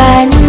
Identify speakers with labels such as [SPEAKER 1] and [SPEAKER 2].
[SPEAKER 1] pan